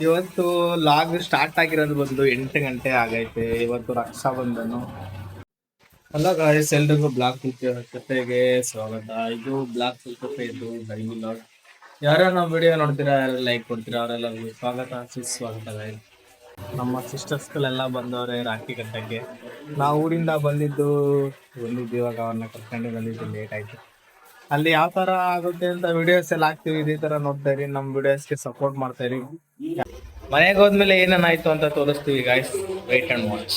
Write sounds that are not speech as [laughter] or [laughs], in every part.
ಇವತ್ತು log start ಆಗಿರೋದು ಬಂದು ಎಂಟು ಗಂಟೆ ಆಗೈತೆ. ಇವತ್ತು ರಕ್ಷಾ ಬಂಧನು ಅಲ್ಲ ಗಾಯಸ್ ಎಲ್ರಿಗೂ ಬ್ಲಾಕ್ ಕತೆಗೆ ಸ್ವಾಗತ. ಇದು ಬ್ಲಾಕ್ ಕತೆ ಇದು ಲಾಗ್. ಯಾರು ನಮ್ಮ ವಿಡಿಯೋ ನೋಡ್ತೀರಾ ಯಾರು ಲೈಕ್ ಕೊಡ್ತೀರಾ, ಅವರೆಲ್ಲ ಸ್ವಾಗತ. ಸುಸ್ವಾಗತ ಗಾಯಸ್ ನಮ್ಮ ಸಿಸ್ಟರ್ಸ್ಗಳೆಲ್ಲ ಬಂದವ್ರೆ ರಾಖಿ ಕಟ್ಟಕ್ಕೆ. ನಾವು ಊರಿಂದ ಬಂದಿದ್ದು ಬಂದಿದ್ದು ಇವಾಗ ಅವ್ರನ್ನ ಕರ್ಕೊಂಡು ಬಂದಿದ್ದು ಲೇಟ್ ಆಯ್ತು. ಅಲ್ಲಿ ಯಾವ ತರ ಆಗುತ್ತೆ ಅಂತ ವಿಡಿಯೋಸ್ ಎಲ್ಲ ಹಾಕ್ತಿವಿ ಇದೇ ತರ ನೋಡ್ತಾ ಇರಿ ವಿಡಿಯೋಸ್ಗೆ ಸಪೋರ್ಟ್ ಮಾಡ್ತಾ ಇರಿ. ಮನೆಗೆ ಹೋದ್ಮೇಲೆ ಏನೇನಾಯ್ತು ಅಂತ ತೋರಿಸ್ತೀವಿ guys wait and watch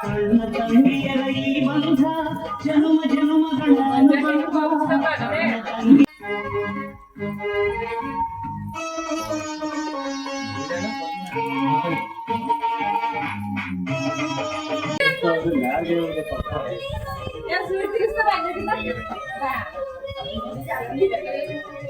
ಹೌದಲ್ಲ ಚಿಕ್ಕ ಮಕ್ಕಳ ತಗಿಲೆ ಇಲ್ಲ ತಗ್ಬಿಡಿಕಿರೋಣ ಆಂಟಿ ಕತ್ಲೆ ಬಂದು ಕಟ್ಕೊಂಡು ತಮ್ಮದಲ್ಲಿ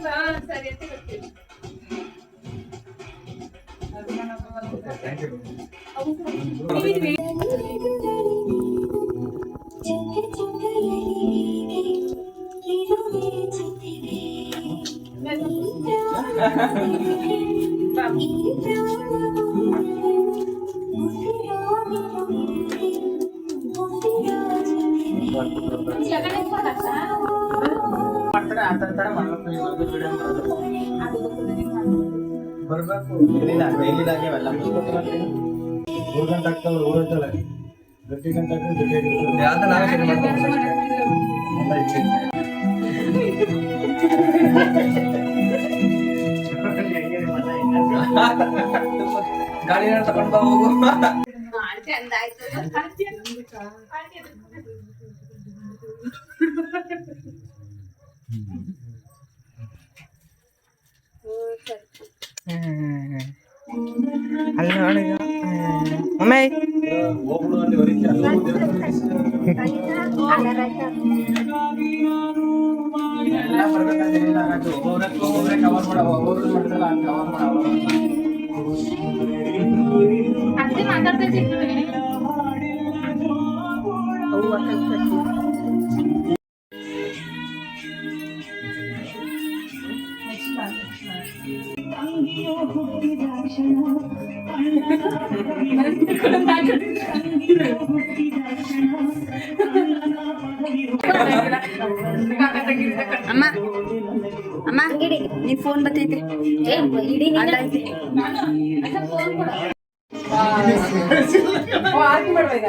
ಸರಿ ಅಂತ ಗೊತ್ತಿಲ್ಲ ಬರ್ಬೇಕು ಡೈಲಿದಾಗೆ ಅವೆಲ್ಲ ಮೂರು ಗಂಟೆ ಆಗ್ತಾವೆ ಊರೈತಲ್ಲ ಗಟ್ಟಿ ಗಂಟೆ ಆಗ್ತದೆ ಗಟ್ಟಿ ಗಾಡಿ ತಗೊಂಡ್ ಹೋಗು ಅಲ್ಲಿ ನೋಡಿ ಒಮ್ಮೆ ಹೋಗ್ಬಿಡು ಅಲ್ಲಿ ಹೊರಗೆ ಎಲ್ಲ ಬರ್ಬೇಕಾದ್ರೆ ನೋಡಿ ಒಬ್ಬೊಬ್ರೆ ಕವರ್ ಮಾಡೋ ಕವರ್ ಮಾಡೋ ಅಮ್ಮ ಅಮ್ಮ ನೀ ಫೋನ್ ಬತ್ತೈತೆ ಅಲ್ಲೈತೆ ಆರ್ತಿ ಮಾಡುವ ಈಗ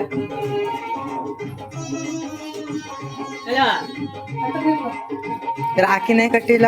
ರಾಕಿನೇ ಕಟ್ಟಿಲ್ಲ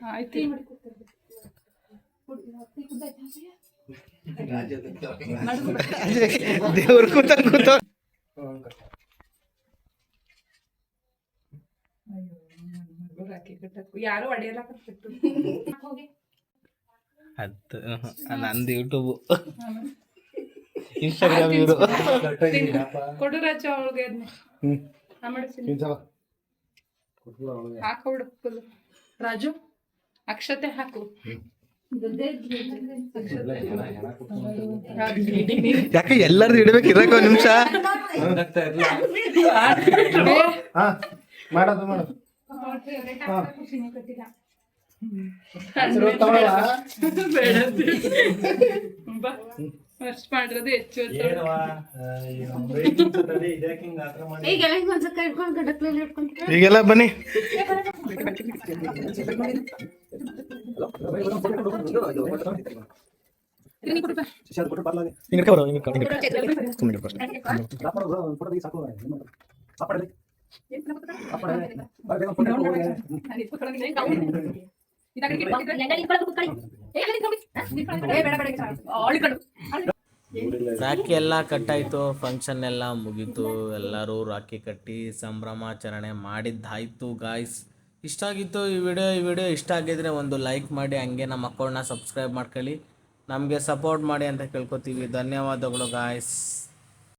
ಆಯ್ತು ದೇವ್ರ ಕೂತ ಕೂತ ಯಾರು [laughs] ಹೋಗಿ. ಅದು ನಂದು ಯೂಟ್ಯೂಬ್ ಇನ್ಸ್ಟಾಗ್ರಾಮ್. ಇವರು ಕೊಡು ರಾಜ ಹಾಕೊಬಿಡು ಫುಲ್ ರಾಜು ಅಕ್ಷತೆ ಹಾಕು. ಯಾಕೆ ಎಲ್ಲಾರ್ದು ಇಡಬೇಕು ಇರಕ ಒಂದ್ ನಿಮಿಷ. ಹಾ ಮಾಡೋದು ಮಾಡೋದು. ಮಾಡಿರೋದು ಹೆಚ್ಚು ಈಗೆಲ್ಲ ಬನ್ನಿ. ಹಿಂಗೆ ಹಿಂಗೆ ಸಾಕು. ರಾಖಿ ಎಲ್ಲ ಕಟ್ಟಾಯ್ತು ಫಂಕ್ಷನ್ ಎಲ್ಲ ಮುಗೀತು, ಎಲ್ಲರೂ ರಾಖಿ ಕಟ್ಟಿ ಸಂಭ್ರಮಾಚರಣೆ ಮಾಡಿದ್ದಾಯ್ತು ಗಾಯ್ಸ್ ಇಷ್ಟ ಆಗಿತ್ತು ಈ ವಿಡಿಯೋ ಈ ವಿಡಿಯೋ ಇಷ್ಟ ಆಗಿದ್ರೆ ಒಂದು ಲೈಕ್ ಮಾಡಿ, ಹಂಗೆ ನಮ್ಮ ಅಕೌಂಟ್ನ ಸಬ್ಸ್ಕ್ರೈಬ್ ಮಾಡ್ಕೊಳ್ಳಿ. ನಮಗೆ ಸಪೋರ್ಟ್ ಮಾಡಿ ಅಂತ ಕೇಳ್ಕೊತೀವಿ. ಧನ್ಯವಾದಗಳು ಗಾಯ್ಸ್